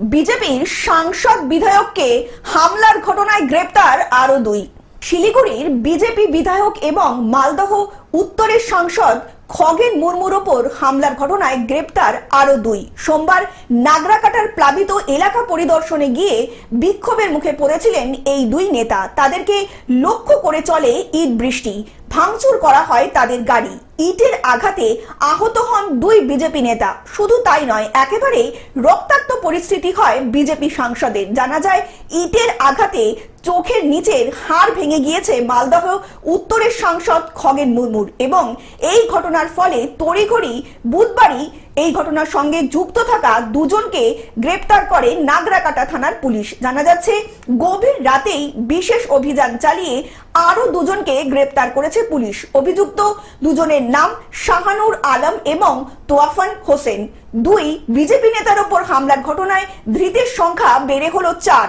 বিজেপির সাংসদ বিধায়ককে হামলার ঘটনায় গ্রেপ্তার আরও দুই। শিলিগুড়ির বিজেপি বিধায়ক এবং মালদহ উত্তরের সাংসদ খগেন মুর্মুর ওপর হামলার ঘটনায় গ্রেপ্তার আরও দুই। সোমবার নাগরাকাটার প্লাবিত এলাকা পরিদর্শনে গিয়ে বিক্ষোভের মুখে পড়েছিলেন এই দুই নেতা। তাদেরকে লক্ষ্য করে চলে ইট বৃষ্টি। ভাঙচুর করা হয় তাদের গাড়ি। ইটের আঘাতে আহত হন দুই বিজেপি নেতা। শুধু তাই নয় একেবারে রক্তাক্ত পরিস্থিতি হয় বিজেপি সাংসদের। জানা যায়, ইটের আঘাতে চোখের নিচের হাড় ভেঙে গিয়েছে মালদহ উত্তরের সাংসদ খগেন মুর্মুর এবং এই ঘটনার ফলে তড়িঘড়ি বুধবারই এই ঘটনার সঙ্গে যুক্ত থাকা দুজনকে গ্রেপ্তার করে নাগরাকাটা থানার পুলিশ। জানা যাচ্ছে, গভীর রাতেই বিশেষ অভিযান চালিয়ে আরও দুজনকে গ্রেপ্তার করেছে পুলিশ। অভিযুক্ত দুজনের নাম শাহানুর আলম এবং তোয়াফান হোসেন। দুই বিজেপি নেতার ওপর হামলার ঘটনায় ধৃতের সংখ্যা বেড়ে হলো চার।